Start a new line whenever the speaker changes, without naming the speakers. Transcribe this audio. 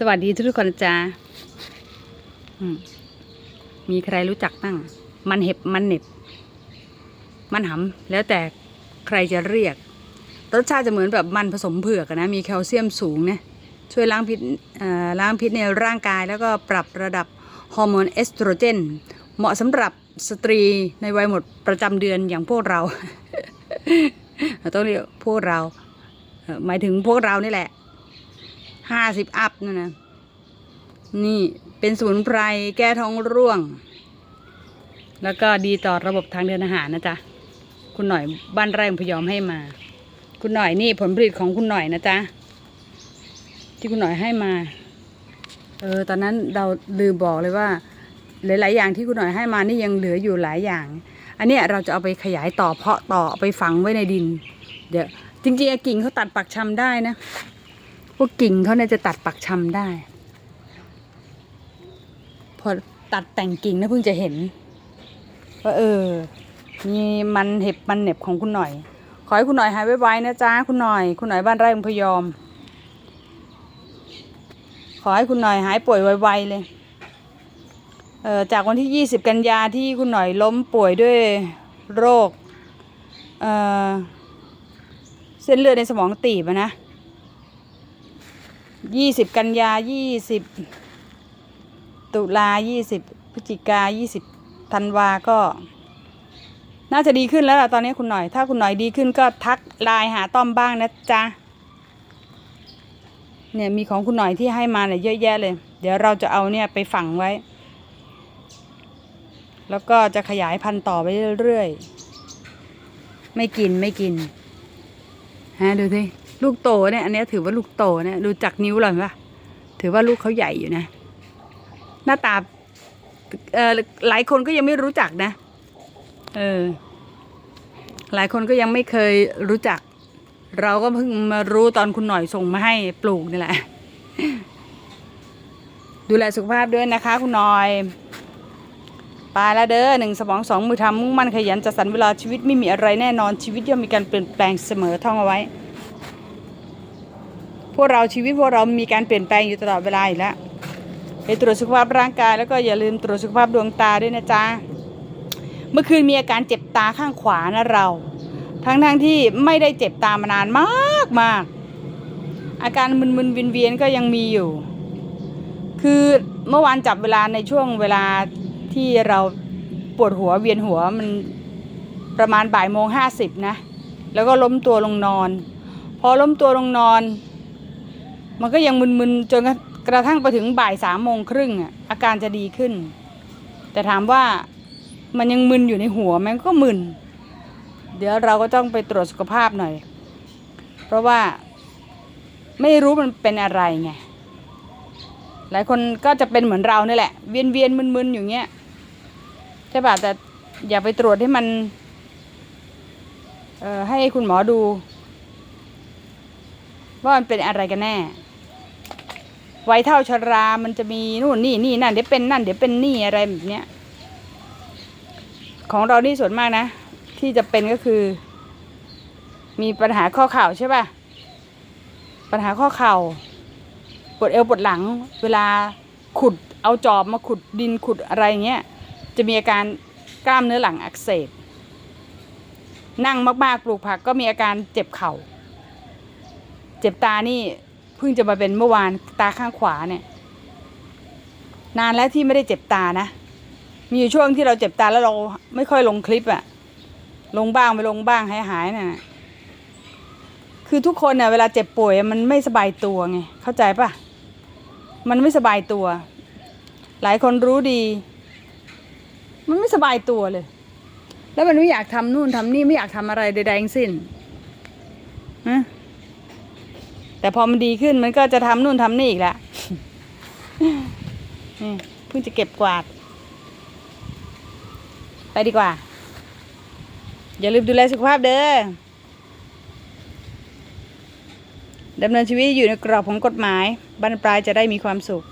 สวัสดีทุกคนจ้ามีใครรู้จักบ้าง มันเห็บ มันเหน็บ มันหำ แล้วแต่ใครจะเรียก รสชาติจะเหมือนแบบมันผสมเผือกนะ มีแคลเซียมสูงนะช่วยล้างพิษล้างพิษในร่างกาย แล้วก็ปรับระดับฮอร์โมนเอสโตรเจน เหมาะสำหรับสตรีในวัยหมดประจำเดือนอย่างพวกเรา ต้องเรียกพวกเรา หมายถึงพวกเรานี่แหละ ห้าสิบอัพนั่นนะนี่เป็นสมุนไพรแก้ท้องร่วง แล้วก็ดีต่อระบบทางเดินอาหารนะจ๊ะ คุณหน่อยบ้านไร่พยอมให้มา คุณหน่อยนี่ผลผลิตของคุณหน่อยนะจ๊ะ ที่คุณหน่อยให้มา เออตอนนั้นเราลืมบอกเลยว่า หลาย ๆ อย่างที่คุณหน่อยให้มานี่ยังเหลืออยู่หลายอย่าง อันนี้เราจะเอาไปขยายต่อเพาะต่อไปฝังไว้ในดิน เดี๋ยวจริงๆอะกิ่งเขาตัดปักชำได้นะ พวกกิ่งเขาเนี่ยจะตัดปักชำได้ พอตัดแต่งกิ่งนะเพิ่งจะเห็นว่าเออ มีมันเห็บมันเหน็บของคุณหน่อย ขอให้คุณหน่อยหายไวๆนะจ๊ะคุณหน่อย คุณหน่อยบ้านไร่พยอม ขอให้คุณหน่อยหายป่วยไวๆเลยเออจากวันที่ 20 กันยาที่คุณหน่อยล้มป่วยด้วยโรคเเส้นเลือดในสมองตีบนะ ยี่สิบกันยายี่สิบตุลายี่สิบพฤศจิกายี่สิบธันวาก็ น่าจะดีขึ้นแล้วล่ะตอนนี้คุณหน่อย ถ้าคุณหน่อยดีขึ้นก็ทักไลน์หาต้อมบ้างนะจ๊ะเนี่ยมีของคุณหน่อยที่ให้มาเนี่ยเยอะแยะเลย เดี๋ยวเราจะเอาเนี่ยไปฝังไว้ แล้วก็จะขยายพันธุ์ต่อไปเรื่อยๆ ไม่กินไม่กินฮะดูสิ ลูกโตเนี่ยอันนี้ถือว่าลูกโตเนี่ยดูจากนิ้วเลยปะถือว่าลูกเขาใหญ่อยู่นะ หน้าตาเออหลายคนก็ยังไม่รู้จักนะ เออ หลายคนก็ยังไม่เคยรู้จัก เราก็เพิ่งมารู้ตอนคุณหน่อยส่งมาให้ปลูกนี่แหละ ดูแลสุขภาพด้วยนะคะ คุณหน่อยไปแล้วเด้อหนึ่งสมองสองมือทำมุ่งมั่นขยันจัดสรรเวลาชีวิตไม่มีอะไรแน่นอนชีวิตย่อมมีการเปลี่ยนแปลงเสมอท่องเอาไว้ วกเราชีวิตพวกเรามีการเปลี่ยนแปลงอยู่ตลอดเวลาอยู่แล้วไปตรวจสุขภาพร่างกายแล้วก็อย่าลืมตรวจสุขภาพดวงตาด้วยนะจ๊ะเมื่อคืนมีอาการเจ็บตาข้างขวานะเรา ทั้งๆทที่ไม่ได้เจ็บตามานานมากมากอาการมึนๆเวียนๆก็ยังมีอยู่ คือเมื่อวานจับเวลาในช่วงเวลาที่เราปวดหัวเวียนหัวมันประมาณบ่ายโมงห้าสิบนะ แล้วก็ล้มตัวลงนอน พอล้มตัวลงนอน มันก็ยังมึนๆจนกระทั่งไปถึงบ่ายสามโมงครึ่งอะอาการจะดีขึ้น แต่ถามว่ามันยังมึนอยู่ในหัวมันก็มึน เดี๋ยวเราก็ต้องไปตรวจสุขภาพหน่อย เพราะว่าไม่รู้มันเป็นอะไรไงหลายคนก็จะเป็นเหมือนเรานี่แหละ เวียนเวียนๆมึนๆอยู่เงี้ยใช่ป่ะแต่อย่าไปตรวจให้มันเอ่อให้คุณหมอดู ว่ามันเป็นอะไรกันแน่ วัยเท่าชรา มันจะมีนู่นนี่นี่นั่นเดี๋ยวเป็นนั่นเดี๋ยวเป็นนี่อะไรแบบเนี้ย ของเรานี่ส่วนมากนะ ที่จะเป็นก็คือ มีปัญหาข้อเข่าใช่ป่ะ ปัญหาข้อเข่าปวดเอวปวดหลัง เวลาขุดเอาจอบมาขุดดินขุดอะไรเงี้ย จะมีอาการกล้ามเนื้อหลังอักเสบ นั่งมากๆปลูกผักก็มีอาการเจ็บเข่า เจ็บตานี่ เพิ่งจะมาเป็นเมื่อวานตาข้างขวาเนี่ย นานแล้วที่ไม่ได้เจ็บตานะ มีอยู่ช่วงที่เราเจ็บตาแล้วเราไม่ค่อยลงคลิปอะลงบ้างไม่ลงบ้างหายหายๆน่ะคือทุกคนเนี่ยเวลาเจ็บป่วยมันไม่สบายตัวไงเข้าใจปะมันไม่สบายตัว หลายคนรู้ดี มันไม่สบายตัวเลย แล้วมันไม่อยากทำนู่นทำนี่ไม่อยากทำอะไรใดๆทั้งสิ้นฮะ แต่พอมันดีขึ้นมันก็จะทำนู่นทำนี่อีกแล้วนี่เพิ่งจะเก็บกวาด ไปดีกว่า อย่าลืมดูแลสุขภาพเด้อดำเนินชีวิตอยู่ในกรอบของกฎหมายบรรปลายจะได้มีความสุข